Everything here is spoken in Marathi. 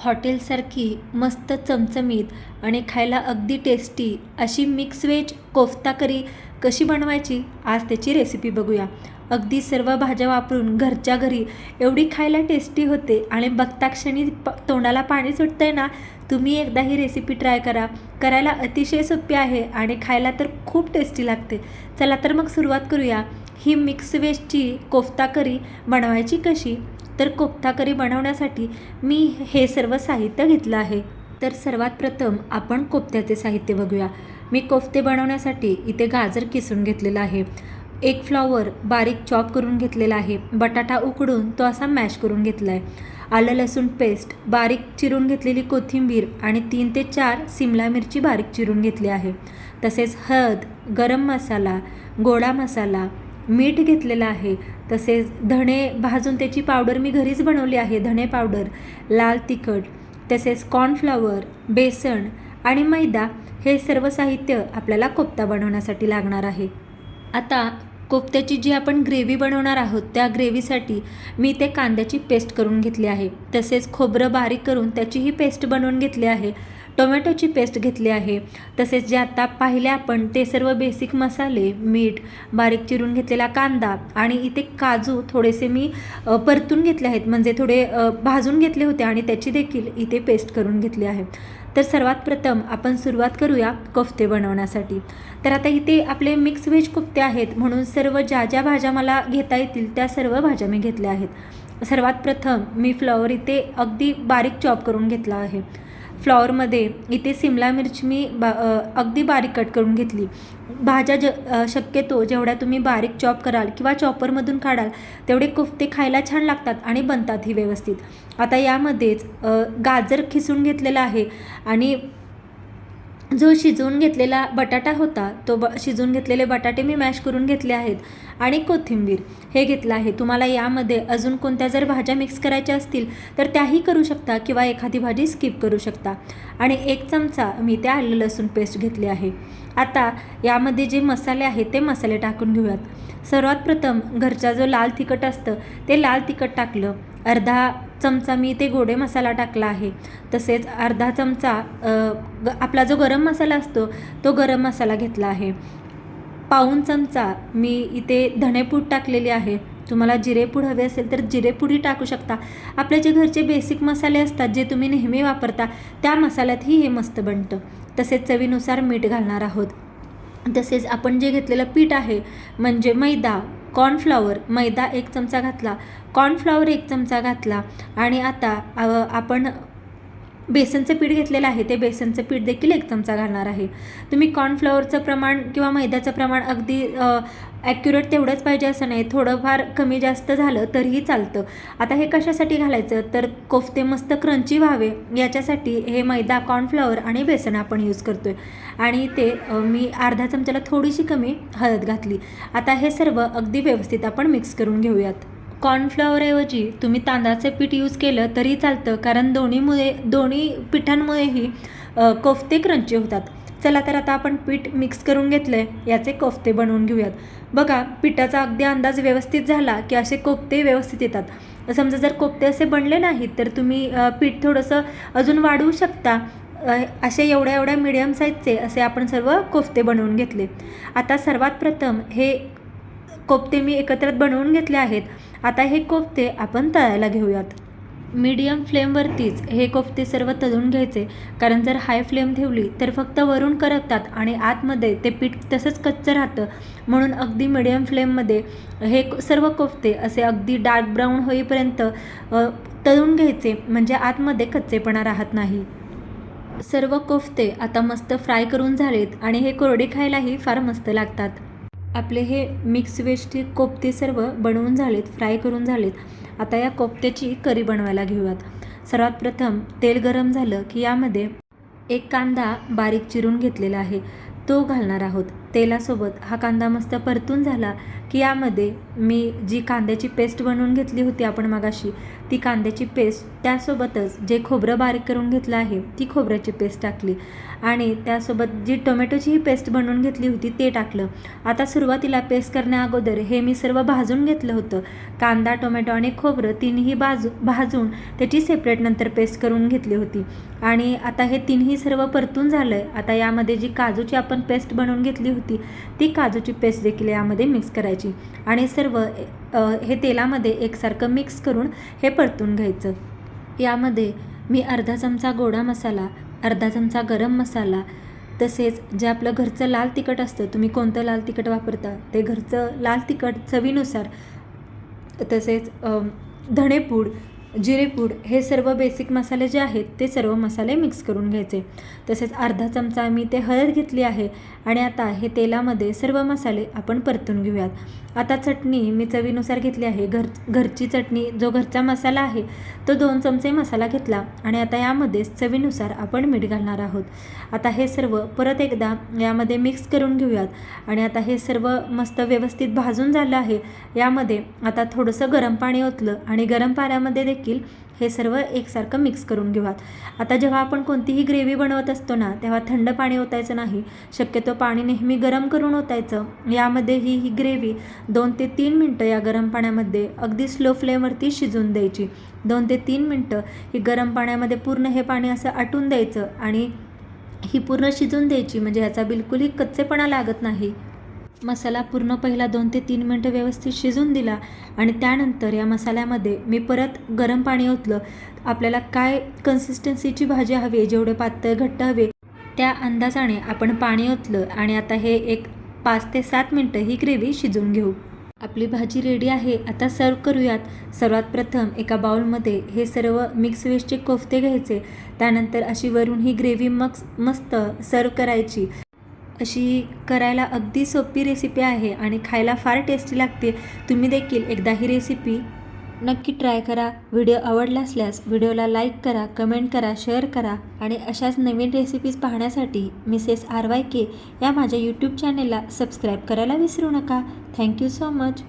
हॉटेलसारखी मस्त चमचमीत आणि खायला अगदी टेस्टी अशी मिक्स व्हेज कोफ्ता करी कशी बनवायची आज त्याची रेसिपी बघूया. अगदी सर्व भाज्या वापरून घरच्या घरी एवढी खायला टेस्टी होते आणि बघता क्षणी प तोंडाला पाणी सुटतं आहे ना तुम्ही एकदा ही रेसिपी ट्राय करा. करायला अतिशय सोपी आहे आणि खायला तर खूप टेस्टी लागते. चला तर मग सुरुवात करूया. ही मिक्स वेजची कोफ्ता करी बनवायची कशी? तर कोफ्ता करी बनवण्यासाठी मी हे सर्व साहित्य घेतलं आहे. तर सर्वात प्रथम आपण कोफ्त्याचे साहित्य बघूया. मी कोफ्ते बनवण्यासाठी इथे गाजर किसून घेतलेलं आहे. एक फ्लॉवर बारीक चॉप करून घेतलेला आहे. बटाटा उकडून तो असा मॅश करून घेतला आहे आलं लसूण पेस्ट बारीक चिरून घेतलेली कोथिंबीर आणि तीन ते चार सिमला मिरची बारीक चिरून घेतली आहे. तसेच हळद गरम मसाला गोडा मसाला मीठ घेतलेलं आहे. तसेच धणे भाजून त्याची पावडर मी घरीच बनवली आहे धणे पावडर लाल तिखट तसेच कॉर्नफ्लॉवर बेसन आणि मैदा हे सर्व साहित्य आपल्याला कोफ्ता बनवण्यासाठी लागणार आहे. आता कोफ्त्याची जी आपण ग्रेव्ही बनवणार आहोत त्या ग्रेव्हीसाठी मी ते कांद्याची पेस्ट करून घेतली आहे. तसेच खोबरं बारीक करून त्याचीही पेस्ट बनवून घेतली आहे. टोमॅटोची पेस्ट घेतली आहे. तसेच जे आत्ता पाहिले आपण ते सर्व बेसिक मसाले मीठ बारीक चिरून घेतलेला कांदा आणि इथे काजू थोडेसे मी परतून घेतले आहेत. म्हणजे थोडे भाजून घेतले होते आणि त्याची देखील इथे पेस्ट करून घेतली आहे. तर सर्वात प्रथम आपण सुरुवात करूया कोफ्ते बनवण्यासाठी. तर आता इथे आपले मिक्स व्हेज कोफ्ते आहेत. म्हणून सर्व ज्या ज्या भाज्या मला घेता येतील त्या सर्व भाज्या मी घेतल्या आहेत. सर्वात प्रथम मी फ्लॉवर इथे अगदी बारीक चॉप करून घेतला आहे. फ्लॉवरमध्ये इथे सिमला मिरची मी बा अगदी बारीक कट करून घेतली. भाज्या ज शक्यतो जेवढ्या तुम्ही बारीक चॉप कराल किंवा चॉपरमधून काढाल तेवढे कोफ्ते खायला छान लागतात आणि बनतातही व्यवस्थित. आता यामध्येच गाजर खिसून घेतलेलं आहे आणि जो शिजवून घेतलेला बटाटा होता तो ब शिजवून घेतलेले बटाटे मी मॅश करून घेतले आहेत. आणि कोथिंबीर हे घेतलं आहे. तुम्हाला यामध्ये अजून कोणत्या जर भाज्या मिक्स करायच्या असतील तर त्याही करू शकता किंवा एखादी भाजी स्किप करू शकता. आणि एक चमचा मी त्या आलं लसूण पेस्ट घेतली आहे. आता यामध्ये जे मसाले आहेत ते मसाले टाकून घेऊयात. सर्वात प्रथम घरचा जो लाल तिखट असतं ते लाल तिखट टाकलं. अर्धा चमचा मी ते गोडे मसाला टाकला आहे. तसेच अर्धा चमचा ग आपला जो गरम मसाला असतो तो गरम मसाला घेतला आहे. पाऊण चमचा मी इथे धणेपूड टाकलेली आहे. तुम्हाला जिरेपूड हवे असेल तर जिरेपूडही टाकू शकता. आपले जे घरचे बेसिक मसाले असतात जे तुम्ही नेहमी वापरता त्या मसाल्यातही हे मस्त बनतं. तसेच चवीनुसार मीठ घालणार आहोत. तसेच आपण जे घेतलेलं पीठ आहे म्हणजे मैदा कॉर्नफ्लॉवर मैदा एक चमचा घातला. कॉर्नफ्लॉवर एक चमचा घातला. आणि आता आपण बेसनचं पीठ घेतलेलं आहे. ते बेसनचं पीठ देखील एक चमचा घालणार आहे. तुम्ही कॉर्नफ्लॉवरचं प्रमाण किंवा मैद्याचं प्रमाण अगदी ॲक्युरेट तेवढंच पाहिजे असं नाही. थोडंफार कमी जास्त झालं तरीही चालतं. आता हे कशासाठी घालायचं? तर कोफ्ते मस्त क्रंची व्हावे. याच्यासाठी हे मैदा कॉर्नफ्लॉवर आणि बेसन आपण यूज करतो आहे आणि ते मी अर्धा चमच्याला थोडीशी कमी हळद घातली. आता हे सर्व अगदी व्यवस्थित आपण मिक्स करून घेऊयात. कॉर्नफ्लॉवरऐवजी तुम्ही तांदळाचे पीठ यूज केलं तरी चालतं कारण दोन्हीमुळे दोन्ही पिठांमुळेही कोफ्ते क्रंची होतात. चला तर आता आपण पीठ मिक्स करून घेतलं आहे याचे कोफ्ते बनवून घेऊयात. बघा पिठाचा अगदी अंदाज व्यवस्थित झाला की असे कोफ्ते व्यवस्थित येतात. समजा जर कोफ्ते असे बनले नाहीत तर तुम्ही पीठ थोडंसं अजून वाढवू शकता. असे एवढ्या एवढ्या मिडियम साईजचे असे आपण सर्व कोफ्ते बनवून घेतले. आता सर्वात प्रथम हे कोफ्ते मी एकत्रित बनवून घेतले आहेत. आता हे कोफ्ते आपण तळायला घेऊयात. मीडियम फ्लेमवरतीच हे कोफ्ते सर्व तळून घ्यायचे. कारण जर हाय फ्लेम ठेवली तर फक्त वरून करपतात आणि आतमध्ये ते पीठ तसंच कच्चं राहतं. म्हणून अगदी मिडियम फ्लेममध्ये हे सर्व कोफ्ते असे अगदी डार्क ब्राऊन होईपर्यंत तळून घ्यायचे. म्हणजे आतमध्ये कच्चेपणा राहत नाही. सर्व कोफ्ते आता मस्त फ्राय करून झालेत आणि हे कोरडे खायलाही फार मस्त लागतात. आपले हे मिक्स वेजचे कोफ्ते सर्व बनवून झालेत फ्राय करून झालेत. आता या कोफ्त्याची करी बनवायला घेऊयात. सर्वात प्रथम तेल गरम झालं की यामध्ये एक कांदा बारीक चिरून घेतलेला आहे. तो घालणार आहोत. तेलासोबत हा कांदा मस्त परतून झाला की यामध्ये मी जी कांद्याची पेस्ट बनवून घेतली होती आपण मागाशी ती कांद्याची पेस्ट त्यासोबतच जे खोबरं बारीक करून घेतलं आहे ती खोबऱ्याची पेस्ट टाकली. आणि त्यासोबत जी टोमॅटोची ही पेस्ट बनवून घेतली होती ते टाकलं. आता सुरुवातीला पेस्ट करण्या अगोदर हे मी सर्व भाजून घेतलं होतं. कांदा टोमॅटो आणि खोबरं तिन्ही बाजू भाजून त्याची सेपरेट नंतर पेस्ट करून घेतली होती. आणि आता हे तिन्ही सर्व परतून झालं आहे आता यामध्ये जी काजूची आपण पेस्ट बनवून घेतली होती ती काजूची पेस्ट देखील यामध्ये मिक्स करायची. आणि सर्व हे तेलामध्ये एकसारखं मिक्स करून हे परतून घ्यायचं. यामध्ये मी अर्धा चमचा गोडा मसाला अर्धा चमचा गरम मसाला तसेच जे आपलं घरचं लाल तिखट असतं तुम्ही कोणतं लाल तिखट वापरता ते घरचं लाल तिखट चवीनुसार तसेच धणेपूड जिरेपूड हे सर्व बेसिक मसाले जे आहेत ते सर्व मसाले मिक्स करून घ्यायचे. तसेच अर्धा चमचा मी ते हळद घेतली आहे आणि आता हे तेलामध्ये सर्व मसाले आपण परतून घेऊयात. आता चटणी मी चवीनुसार घेतली आहे. घर घरची चटणी जो घरचा मसाला आहे तो दोन चमचे मसाला घेतला आणि आता यामध्ये चवीनुसार आपण मीठ घालणार आहोत. आता हे सर्व परत एकदा यामध्ये मिक्स करून घेऊयात आणि आता हे सर्व मस्त व्यवस्थित भाजून झालं आहे. यामध्ये आता थोडंसं गरम पाणी ओतलं आणि गरम पाण्यामध्ये देखील देखील हे सर्व एकसारखं मिक्स करून घेऊयात. आता जेव्हा आपण कोणतीही ग्रेव्ही बनवत असतो ना तेव्हा थंड पाणी ओतायचं नाही. शक्यतो पाणी नेहमी गरम करून ओतायचं. यामध्ये ही ही ग्रेव्ही दोन ते तीन मिनटं या गरम पाण्यामध्ये अगदी स्लो फ्लेमवरती शिजून द्यायची. दोन ते तीन मिनटं ही गरम पाण्यामध्ये पूर्ण हे पाणी असं आटून द्यायचं आणि ही पूर्ण शिजून द्यायची. म्हणजे ह्याचा बिलकुलही कच्चेपणा लागत नाही. मसाला पूर्ण पहिला दोन ते तीन मिनटं व्यवस्थित शिजून दिला आणि त्यानंतर या मसाल्यामध्ये मी परत गरम पाणी ओतलं. आपल्याला काय कन्सिस्टन्सीची भाजी हवी आहे जेवढे पातळ घट्ट हवे त्या अंदाजाने आपण पाणी ओतलं आणि आता हे एक पाच ते सात मिनटं ही ग्रेव्ही शिजून घेऊ. आपली भाजी रेडी आहे आता सर्व करूयात. सर्वात प्रथम एका बाउलमध्ये हे सर्व मिक्स वेजचे कोफ्ते घ्यायचे. त्यानंतर अशी वरून ही ग्रेव्ही मग मस्त सर्व करायची. अशी करायला अगदी सोपी रेसिपी आहे आणि खायला फार टेस्टी लागते. तुम्ही देखील एकदा ही रेसिपी नक्की ट्राय करा. व्हिडिओ आवडला असल्यास व्हिडिओला लाईक करा कमेंट करा शेअर करा आणि अशाच नवीन रेसिपीज पाहण्यासाठी मिसेस आर वाय के या माझ्या यूट्यूब चॅनेलला सबस्क्राईब करायला विसरू नका. Thank you so much